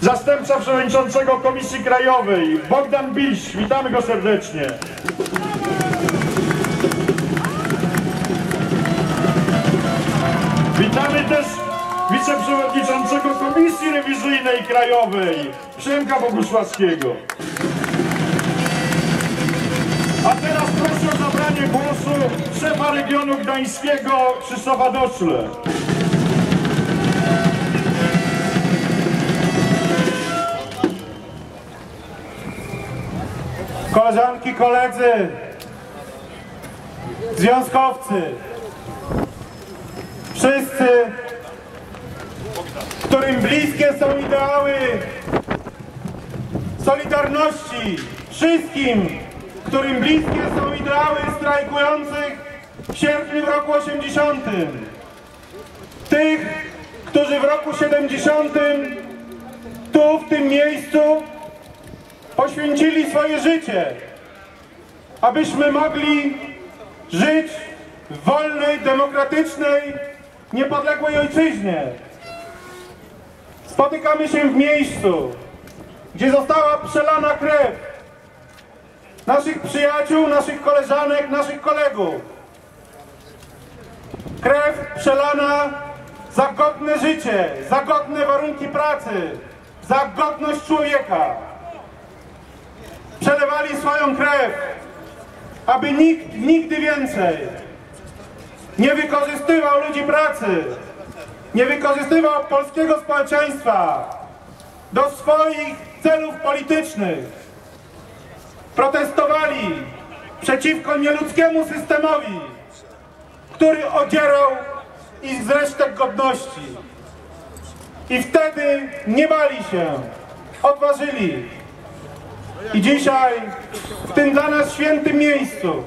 Zastępca przewodniczącego Komisji Krajowej Bogdan Biś. Witamy go serdecznie. Witamy też wiceprzewodniczącego Komisji Rewizyjnej Krajowej Przemka Bogusławskiego. A teraz proszę o zabranie głosu szefa regionu gdańskiego Krzysztofa Doczle. Koleżanki, koledzy, związkowcy, wszyscy, którym bliskie są ideały Solidarności, wszystkim, którym bliskie są ideały strajkujących w sierpniu w roku 80. Tych, którzy w roku 70 tu, w tym miejscu poświęcili swoje życie, abyśmy mogli żyć w wolnej, demokratycznej, niepodległej ojczyźnie. Spotykamy się w miejscu, gdzie została przelana krew naszych przyjaciół, naszych koleżanek, naszych kolegów. Krew przelana za godne życie, za godne warunki pracy, za godność człowieka przelewali swoją krew, aby nikt nigdy więcej nie wykorzystywał ludzi pracy, nie wykorzystywał polskiego społeczeństwa do swoich celów politycznych. Protestowali przeciwko nieludzkiemu systemowi, który odzierał ich z resztek godności. I wtedy nie bali się, odważyli i dzisiaj, w tym dla nas świętym miejscu,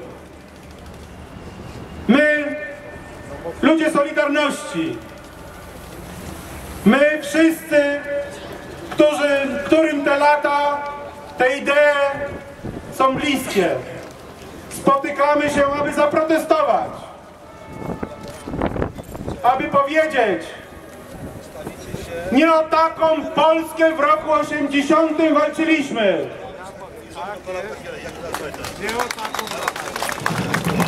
my, ludzie Solidarności, my wszyscy, którzy, którym te lata, te idee są bliskie, spotykamy się, aby zaprotestować, aby powiedzieć, nie o taką Polskę w roku 80 walczyliśmy. Dios está